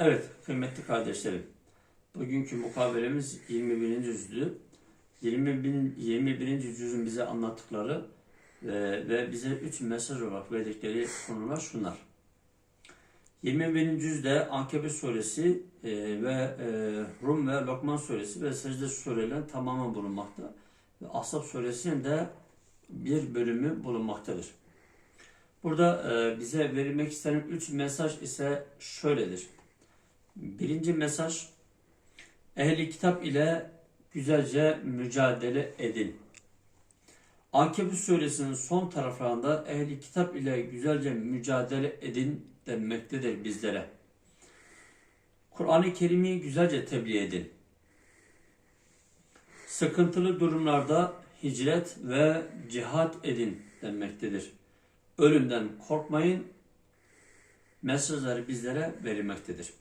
Evet kıymetli kardeşlerim. Bugünkü mukabelemiz 21. cüzdü. 20 bin, 21. cüzün bize anlattıkları e, ve bize üç mesaj olarak verdikleri konular şunlar. 21. cüzde Ankebut suresi e, ve e, Rum ve Lokman suresi ve secde surelerin tamamı bulunmakta. Ve Ashab suresinin de bir bölümü bulunmaktadır. Burada e, bize verilmek istenen üç mesaj ise şöyledir. Birinci mesaj, ehli kitap ile güzelce mücadele edin. Ankebut suresinin son taraflarında ehli kitap ile güzelce mücadele edin denmektedir bizlere. Kur'an-ı Kerim'i güzelce tebliğ edin. Sıkıntılı durumlarda hicret ve cihat edin denmektedir. Ölümden korkmayın mesajları bizlere verilmektedir.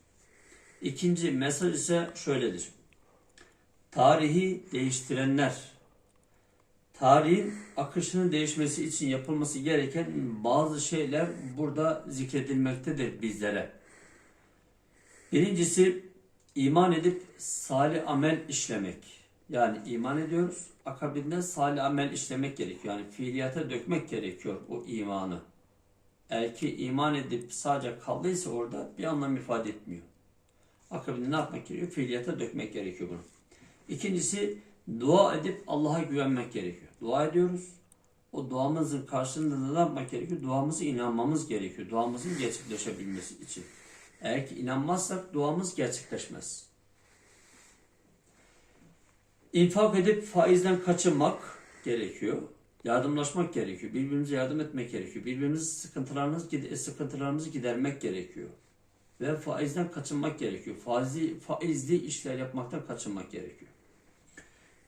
İkinci mesaj ise şöyledir. Tarihi değiştirenler, tarihin akışının değişmesi için yapılması gereken bazı şeyler burada zikredilmektedir bizlere. Birincisi iman edip salih amel işlemek. Yani iman ediyoruz, akabinde salih amel işlemek gerekiyor. Yani fiiliyata dökmek gerekiyor o imanı. Eğer ki iman edip sadece kaldıysa orada bir anlam ifade etmiyor. Akabinde ne yapmak gerekiyor? Fiiliyata dökmek gerekiyor bunu. İkincisi dua edip Allah'a güvenmek gerekiyor. Dua ediyoruz. O duamızın karşılığında da ne yapmak gerekiyor? Duamızı inanmamız gerekiyor. Duamızın gerçekleşebilmesi için. Eğer ki inanmazsak duamız gerçekleşmez. İnfak edip faizden kaçınmak gerekiyor. Yardımlaşmak gerekiyor. Birbirimize yardım etmek gerekiyor. Birbirimizin sıkıntılarımızı, sıkıntılarımızı gidermek gerekiyor. Ve faizden kaçınmak gerekiyor. Faizli, faizli işler yapmaktan kaçınmak gerekiyor.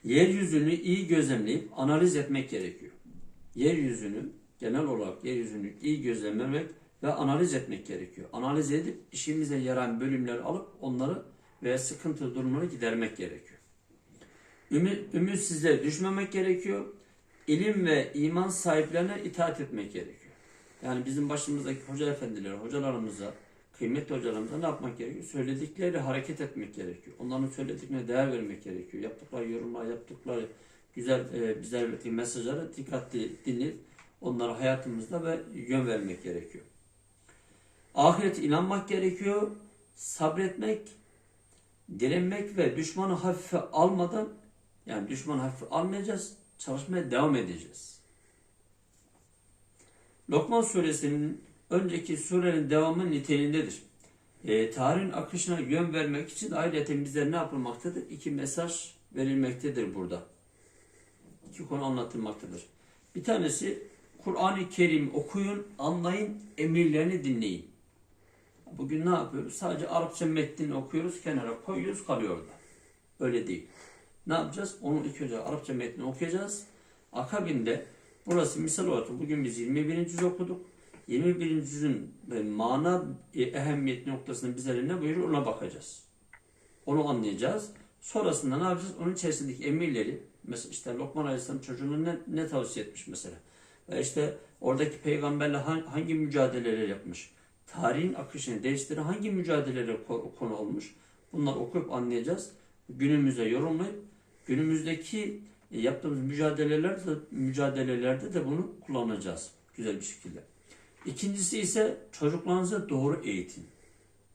Yeryüzünü iyi gözlemleyip analiz etmek gerekiyor. Yeryüzünü, genel olarak yeryüzünü iyi gözlemlemek ve analiz etmek gerekiyor. Analiz edip işimize yarayan bölümleri alıp onları veya sıkıntı durumları gidermek gerekiyor. Ümit, ümitsizliğe düşmemek gerekiyor. İlim ve iman sahiplerine itaat etmek gerekiyor. Yani bizim başımızdaki hoca efendileri, hocalarımıza, kıymetli hocalarımıza ne yapmak gerekiyor? Söyledikleri hareket etmek gerekiyor. Onların söylediklerine değer vermek gerekiyor. Yaptıkları yorumlar, yaptıkları güzel e, bize verdiği mesajları dikkatli dinleyip onlara hayatımızda ve yön vermek gerekiyor. Ahirete inanmak gerekiyor. Sabretmek, direnmek ve düşmanı hafife almadan yani düşmanı hafife almayacağız. Çalışmaya devam edeceğiz. Lokman suresinin önceki surenin devamı niteliğindedir. E, tarihin akışına yön vermek için ayrıca bize ne yapılmaktadır? İki mesaj verilmektedir burada. İki konu anlatılmaktadır. Bir tanesi Kur'an-ı Kerim okuyun, anlayın, emirlerini dinleyin. Bugün ne yapıyoruz? Sadece Arapça metnini okuyoruz, kenara koyuyoruz, kalıyor orada. Öyle değil. Ne yapacağız? Onu ilk önce Arapça metnini okuyacağız. Akabinde burası misal olarak bugün biz 21. cüz okuduk. 21. cüzün mana e, ehemmiyet noktasının bize ne buyuruyor ona bakacağız. Onu anlayacağız. Sonrasında ne yapacağız? Onun içerisindeki emirleri mesela işte Lokman Aleyhisselam çocuğuna ne, ne tavsiye etmiş mesela. Ve işte oradaki peygamberle hangi mücadeleler yapmış? Tarihin akışını değiştiren hangi mücadelelere konu olmuş? Bunları okuyup anlayacağız. Günümüze yorumlayıp günümüzdeki e, yaptığımız mücadelelerde, mücadelelerde de bunu kullanacağız güzel bir şekilde. İkincisi ise çocuklarınıza doğru eğitin.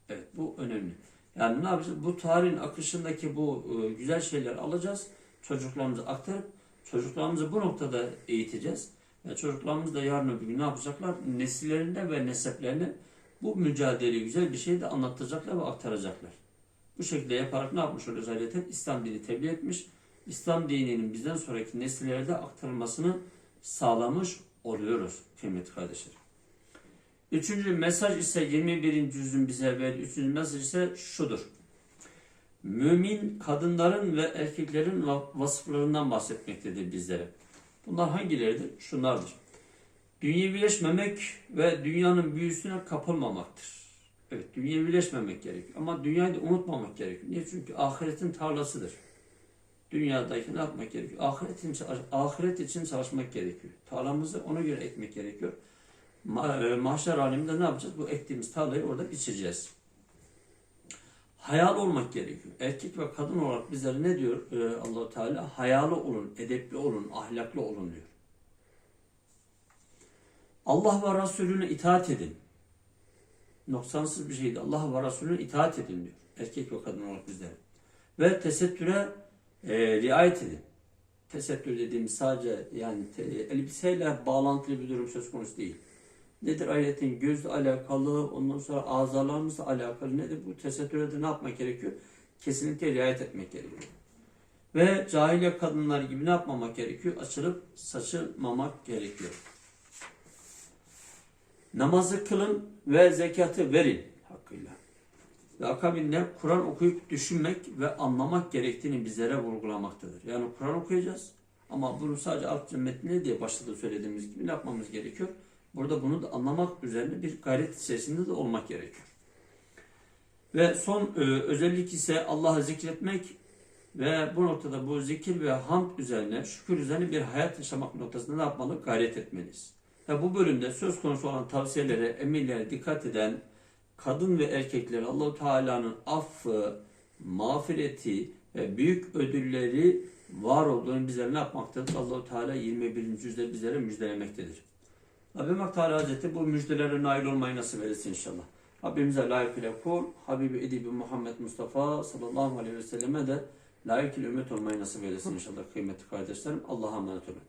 Evet bu önemli. Yani ne yapacağız? Bu tarihin akışındaki bu e, güzel şeyler alacağız. Çocuklarımıza aktarıp çocuklarımızı bu noktada eğiteceğiz. Ve çocuklarımız da yarın öbür gün ne yapacaklar? Nesillerinde ve neseplerine bu mücadeleyi güzel bir şey de anlatacaklar ve aktaracaklar. Bu şekilde yaparak ne yapmış oluyoruz ayrıca? İslam dini tebliğ etmiş. İslam dininin bizden sonraki nesillere de aktarılmasını sağlamış oluyoruz kıymetli kardeşlerim. Üçüncü mesaj ise 21. cüzün bize verdiği üçüncü mesaj ise şudur. Mümin kadınların ve erkeklerin vasıflarından bahsetmektedir bizlere. Bunlar hangileridir? Şunlardır. Dünyevileşmemek ve dünyanın büyüsüne kapılmamaktır. Evet, dünyevileşmemek gerekiyor. Ama dünyayı da unutmamak gerekiyor. Niye? Çünkü ahiretin tarlasıdır. Dünyadaki ne yapmak gerekiyor? Ahiret için, ahiret için çalışmak gerekiyor. Tarlamızı ona göre ekmek gerekiyor. E, mahşer aleminde ne yapacağız? Bu ektiğimiz tarlayı orada biçeceğiz. Hayalı olmak gerekiyor. Erkek ve kadın olarak bizlere ne diyor e, Allahu Teala? Hayalı olun, edepli olun, ahlaklı olun diyor. Allah ve Resulüne itaat edin. Noksansız bir şeydi. Allah ve Resulüne itaat edin diyor. Erkek ve kadın olarak bizlere. Ve tesettüre e, riayet edin. Tesettür dediğimiz sadece yani te, elbiseyle bağlantılı bir durum söz konusu değil. Nedir ayetin gözle alakalı, ondan sonra azalarımızla alakalı nedir? Bu tesettüre de ne yapmak gerekiyor? Kesinlikle riayet etmek gerekiyor. Ve cahiliye kadınlar gibi ne yapmamak gerekiyor? Açılıp saçılmamak gerekiyor. Namazı kılın ve zekatı verin hakkıyla. Ve akabinde Kur'an okuyup düşünmek ve anlamak gerektiğini bizlere vurgulamaktadır. Yani Kur'an okuyacağız ama bunu sadece Arapça metni diye başta da söylediğimiz gibi ne yapmamız gerekiyor? Burada bunu da anlamak üzerine bir gayret içerisinde de olmak gerekiyor. Ve son e, özellik ise Allah'ı zikretmek ve bu noktada bu zikir ve hamd üzerine, şükür üzerine bir hayat yaşamak noktasında ne yapmalı? Gayret etmeliyiz. Ve bu bölümde söz konusu olan tavsiyelere, emirlere dikkat eden kadın ve erkekler Allahu Teala'nın affı, mağfireti ve büyük ödülleri var olduğunu bizlere ne yapmaktadır? Allahu Teala 21. yüzde bizlere müjdelemektedir. Rabbim Hak Teala bu müjdelere nail olmayı nasip eylesin inşallah. Rabbimize layıkıyla kul, Habibi Edibi Muhammed Mustafa sallallahu aleyhi ve selleme de layıkıyla ümmet olmayı nasip eylesin inşallah kıymetli kardeşlerim. Allah'a emanet olun.